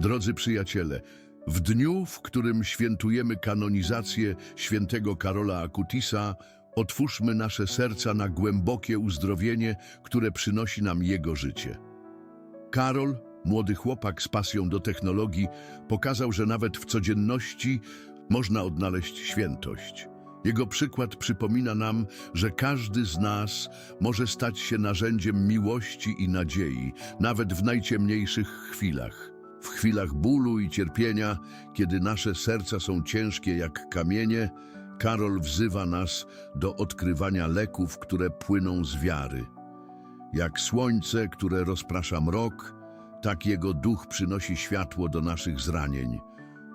Drodzy przyjaciele, w dniu, w którym świętujemy kanonizację świętego Karola Akutisa, otwórzmy nasze serca na głębokie uzdrowienie, które przynosi nam jego życie. Karol, młody chłopak z pasją do technologii, pokazał, że nawet w codzienności można odnaleźć świętość. Jego przykład przypomina nam, że każdy z nas może stać się narzędziem miłości i nadziei, nawet w najciemniejszych chwilach. W chwilach bólu i cierpienia, kiedy nasze serca są ciężkie jak kamienie, Karol wzywa nas do odkrywania leków, które płyną z wiary. Jak słońce, które rozprasza mrok, tak jego duch przynosi światło do naszych zranień.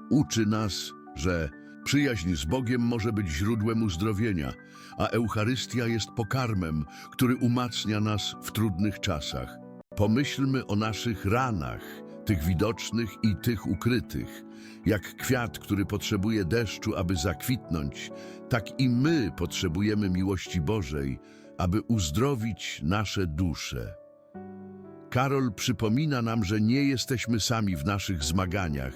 Uczy nas, że przyjaźń z Bogiem może być źródłem uzdrowienia, a Eucharystia jest pokarmem, który umacnia nas w trudnych czasach. Pomyślmy o naszych ranach, tych widocznych i tych ukrytych. Jak kwiat, który potrzebuje deszczu, aby zakwitnąć, tak i my potrzebujemy miłości Bożej, aby uzdrowić nasze dusze. Karol przypomina nam, że nie jesteśmy sami w naszych zmaganiach,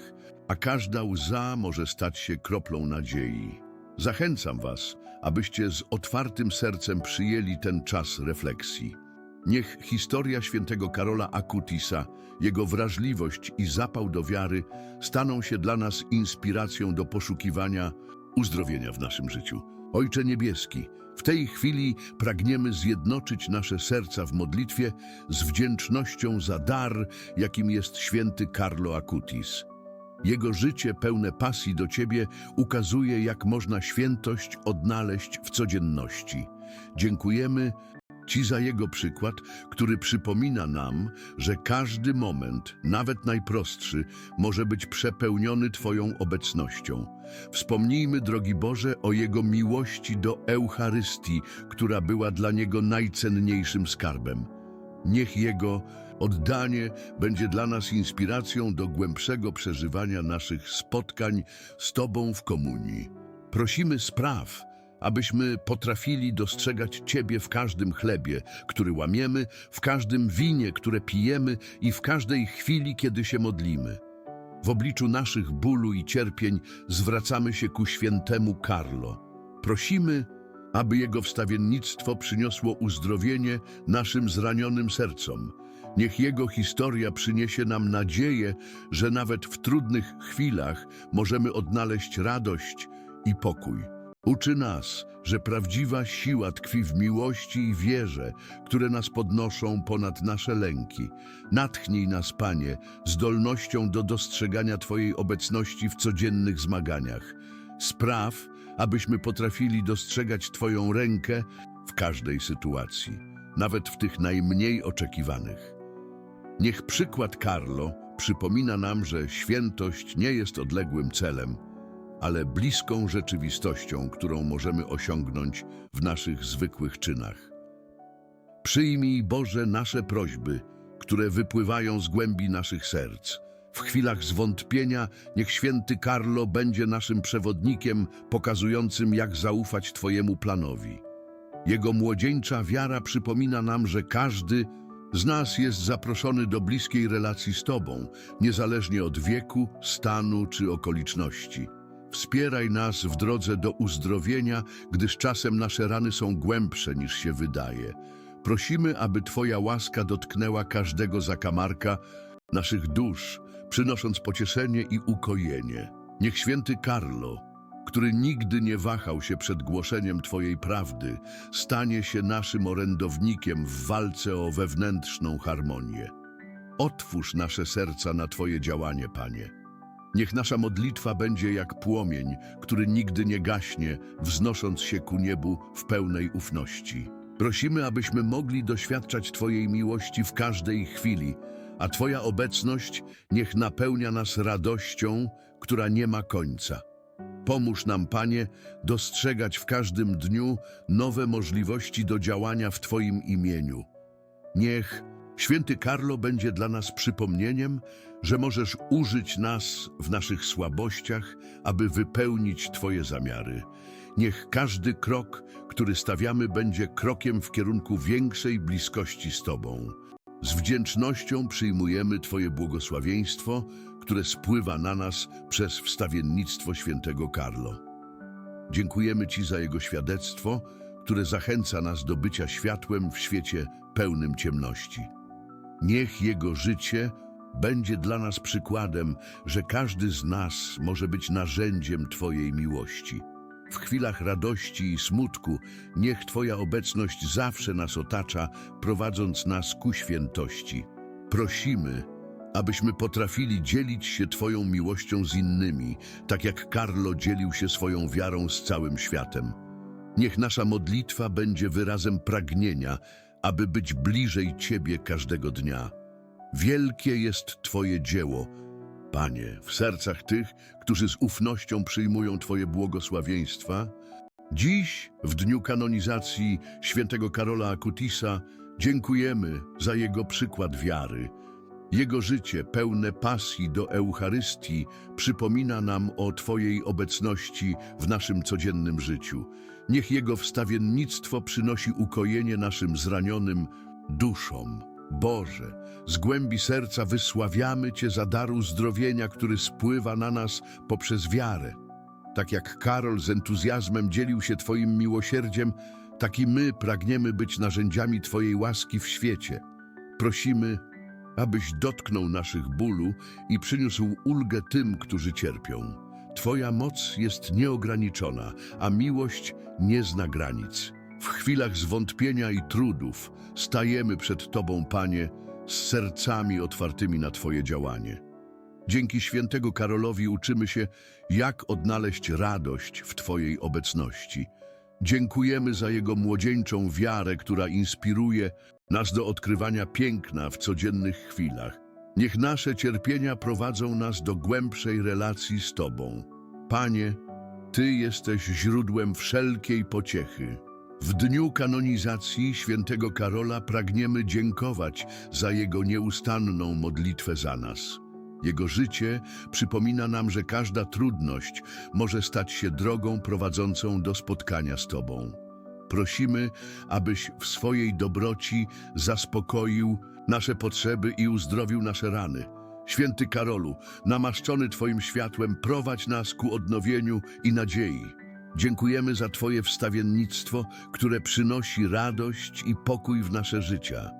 a każda łza może stać się kroplą nadziei. Zachęcam Was, abyście z otwartym sercem przyjęli ten czas refleksji. Niech historia świętego Karola Akutisa, jego wrażliwość i zapał do wiary staną się dla nas inspiracją do poszukiwania uzdrowienia w naszym życiu. Ojcze Niebieski, w tej chwili pragniemy zjednoczyć nasze serca w modlitwie z wdzięcznością za dar, jakim jest święty Carlo Acutis. Jego życie pełne pasji do Ciebie ukazuje, jak można świętość odnaleźć w codzienności. Dziękujemy Ci za jego przykład, który przypomina nam, że każdy moment, nawet najprostszy, może być przepełniony Twoją obecnością. Wspomnijmy, drogi Boże, o Jego miłości do Eucharystii, która była dla Niego najcenniejszym skarbem. Niech Jego oddanie będzie dla nas inspiracją do głębszego przeżywania naszych spotkań z Tobą w komunii. Prosimy spraw, abyśmy potrafili dostrzegać Ciebie w każdym chlebie, który łamiemy, w każdym winie, które pijemy i w każdej chwili, kiedy się modlimy. W obliczu naszych bólu i cierpień zwracamy się ku świętemu Carlo. Prosimy, aby jego wstawiennictwo przyniosło uzdrowienie naszym zranionym sercom. Niech jego historia przyniesie nam nadzieję, że nawet w trudnych chwilach możemy odnaleźć radość i pokój. Uczy nas, że prawdziwa siła tkwi w miłości i wierze, które nas podnoszą ponad nasze lęki. Natchnij nas, Panie, zdolnością do dostrzegania Twojej obecności w codziennych zmaganiach. Spraw, abyśmy potrafili dostrzegać Twoją rękę w każdej sytuacji, nawet w tych najmniej oczekiwanych. Niech przykład Carlo przypomina nam, że świętość nie jest odległym celem, ale bliską rzeczywistością, którą możemy osiągnąć w naszych zwykłych czynach. Przyjmij, Boże, nasze prośby, które wypływają z głębi naszych serc. W chwilach zwątpienia niech święty Carlo będzie naszym przewodnikiem, pokazującym, jak zaufać Twojemu planowi. Jego młodzieńcza wiara przypomina nam, że każdy z nas jest zaproszony do bliskiej relacji z Tobą, niezależnie od wieku, stanu czy okoliczności. Wspieraj nas w drodze do uzdrowienia, gdyż czasem nasze rany są głębsze niż się wydaje. Prosimy, aby Twoja łaska dotknęła każdego zakamarka naszych dusz, przynosząc pocieszenie i ukojenie. Niech święty Carlo, który nigdy nie wahał się przed głoszeniem Twojej prawdy, stanie się naszym orędownikiem w walce o wewnętrzną harmonię. Otwórz nasze serca na Twoje działanie, Panie. Niech nasza modlitwa będzie jak płomień, który nigdy nie gaśnie, wznosząc się ku niebu w pełnej ufności. Prosimy, abyśmy mogli doświadczać Twojej miłości w każdej chwili, a Twoja obecność niech napełnia nas radością, która nie ma końca. Pomóż nam, Panie, dostrzegać w każdym dniu nowe możliwości do działania w Twoim imieniu. Niech Święty Karlo będzie dla nas przypomnieniem, że możesz użyć nas w naszych słabościach, aby wypełnić Twoje zamiary. Niech każdy krok, który stawiamy, będzie krokiem w kierunku większej bliskości z Tobą. Z wdzięcznością przyjmujemy Twoje błogosławieństwo, które spływa na nas przez wstawiennictwo świętego Carlo. Dziękujemy Ci za jego świadectwo, które zachęca nas do bycia światłem w świecie pełnym ciemności. Niech jego życie będzie dla nas przykładem, że każdy z nas może być narzędziem Twojej miłości. W chwilach radości i smutku niech Twoja obecność zawsze nas otacza, prowadząc nas ku świętości. Prosimy, abyśmy potrafili dzielić się Twoją miłością z innymi, tak jak Carlo dzielił się swoją wiarą z całym światem. Niech nasza modlitwa będzie wyrazem pragnienia, aby być bliżej Ciebie każdego dnia. Wielkie jest Twoje dzieło, Panie, w sercach tych, którzy z ufnością przyjmują Twoje błogosławieństwa. Dziś, w dniu kanonizacji świętego Karola Akutisa, dziękujemy za jego przykład wiary. Jego życie pełne pasji do Eucharystii przypomina nam o Twojej obecności w naszym codziennym życiu. Niech jego wstawiennictwo przynosi ukojenie naszym zranionym duszom. Boże, z głębi serca wysławiamy Cię za dar uzdrowienia, który spływa na nas poprzez wiarę. Tak jak Karol z entuzjazmem dzielił się Twoim miłosierdziem, tak i my pragniemy być narzędziami Twojej łaski w świecie. Prosimy, abyś dotknął naszych bólu i przyniósł ulgę tym, którzy cierpią. Twoja moc jest nieograniczona, a miłość nie zna granic. W chwilach zwątpienia i trudów stajemy przed Tobą, Panie, z sercami otwartymi na Twoje działanie. Dzięki świętego Karolowi uczymy się, jak odnaleźć radość w Twojej obecności. Dziękujemy za jego młodzieńczą wiarę, która inspiruje nas do odkrywania piękna w codziennych chwilach. Niech nasze cierpienia prowadzą nas do głębszej relacji z Tobą. Panie, Ty jesteś źródłem wszelkiej pociechy. W dniu kanonizacji świętego Karola pragniemy dziękować za jego nieustanną modlitwę za nas. Jego życie przypomina nam, że każda trudność może stać się drogą prowadzącą do spotkania z Tobą. Prosimy, abyś w swojej dobroci zaspokoił nasze potrzeby i uzdrowił nasze rany. Święty Karolu, namaszczony Twoim światłem, prowadź nas ku odnowieniu i nadziei. Dziękujemy za Twoje wstawiennictwo, które przynosi radość i pokój w nasze życia.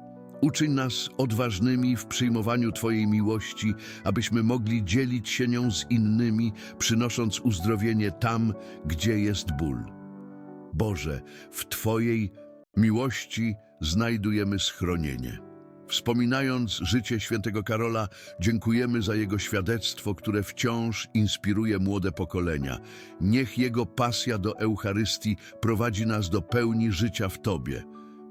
Uczyń nas odważnymi w przyjmowaniu Twojej miłości, abyśmy mogli dzielić się nią z innymi, przynosząc uzdrowienie tam, gdzie jest ból. Boże, w Twojej miłości znajdujemy schronienie. Wspominając życie świętego Karola, dziękujemy za jego świadectwo, które wciąż inspiruje młode pokolenia. Niech jego pasja do Eucharystii prowadzi nas do pełni życia w Tobie.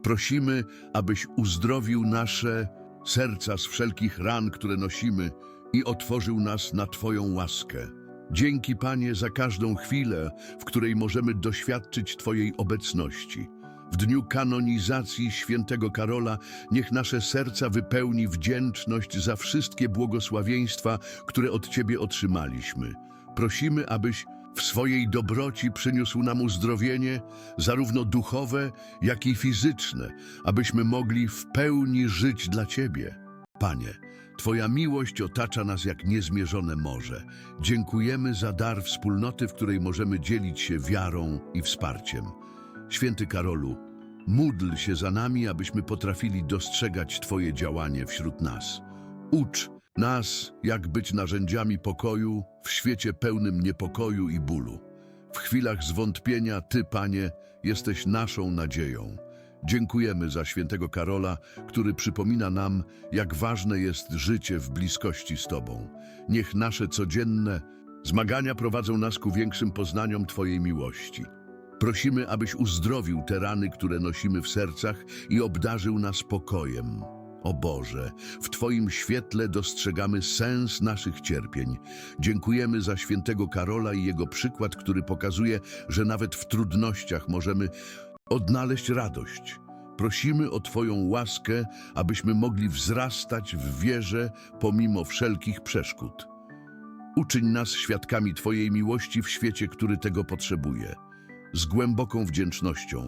Prosimy, abyś uzdrowił nasze serca z wszelkich ran, które nosimy i otworzył nas na Twoją łaskę. Dzięki, Panie, za każdą chwilę, w której możemy doświadczyć Twojej obecności. W dniu kanonizacji świętego Karola niech nasze serca wypełni wdzięczność za wszystkie błogosławieństwa, które od Ciebie otrzymaliśmy. Prosimy, abyś w swojej dobroci przyniósł nam uzdrowienie, zarówno duchowe, jak i fizyczne, abyśmy mogli w pełni żyć dla Ciebie. Panie, Twoja miłość otacza nas jak niezmierzone morze. Dziękujemy za dar wspólnoty, w której możemy dzielić się wiarą i wsparciem. Święty Karolu, módl się za nami, abyśmy potrafili dostrzegać Twoje działanie wśród nas. Ucz nas, jak być narzędziami pokoju w świecie pełnym niepokoju i bólu. W chwilach zwątpienia Ty, Panie, jesteś naszą nadzieją. Dziękujemy za świętego Karola, który przypomina nam, jak ważne jest życie w bliskości z Tobą. Niech nasze codzienne zmagania prowadzą nas ku większym poznaniom Twojej miłości. Prosimy, abyś uzdrowił te rany, które nosimy w sercach i obdarzył nas pokojem. O Boże, w Twoim świetle dostrzegamy sens naszych cierpień. Dziękujemy za świętego Karola i jego przykład, który pokazuje, że nawet w trudnościach możemy odnaleźć radość. Prosimy o Twoją łaskę, abyśmy mogli wzrastać w wierze pomimo wszelkich przeszkód. Uczyń nas świadkami Twojej miłości w świecie, który tego potrzebuje. Z głęboką wdzięcznością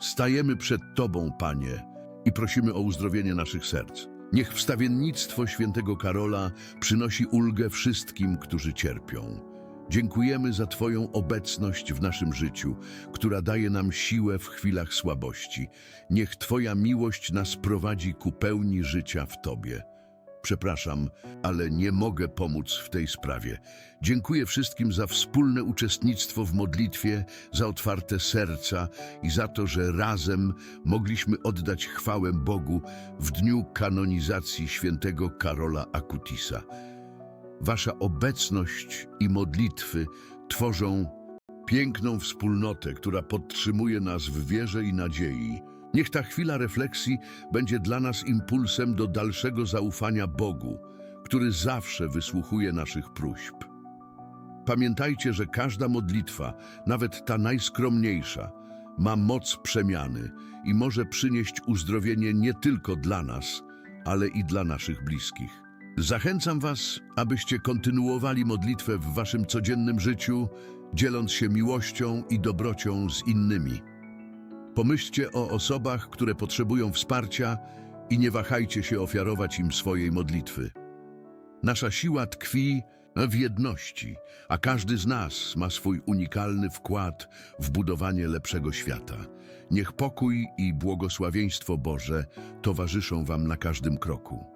stajemy przed Tobą, Panie, i prosimy o uzdrowienie naszych serc. Niech wstawiennictwo świętego Karola przynosi ulgę wszystkim, którzy cierpią. Dziękujemy za Twoją obecność w naszym życiu, która daje nam siłę w chwilach słabości. Niech Twoja miłość nas prowadzi ku pełni życia w Tobie. Przepraszam, ale nie mogę pomóc w tej sprawie. Dziękuję wszystkim za wspólne uczestnictwo w modlitwie, za otwarte serca i za to, że razem mogliśmy oddać chwałę Bogu w dniu kanonizacji świętego Karola Akutisa. Wasza obecność i modlitwy tworzą piękną wspólnotę, która podtrzymuje nas w wierze i nadziei. Niech ta chwila refleksji będzie dla nas impulsem do dalszego zaufania Bogu, który zawsze wysłuchuje naszych próśb. Pamiętajcie, że każda modlitwa, nawet ta najskromniejsza, ma moc przemiany i może przynieść uzdrowienie nie tylko dla nas, ale i dla naszych bliskich. Zachęcam Was, abyście kontynuowali modlitwę w Waszym codziennym życiu, dzieląc się miłością i dobrocią z innymi. Pomyślcie o osobach, które potrzebują wsparcia i nie wahajcie się ofiarować im swojej modlitwy. Nasza siła tkwi w jedności, a każdy z nas ma swój unikalny wkład w budowanie lepszego świata. Niech pokój i błogosławieństwo Boże towarzyszą Wam na każdym kroku.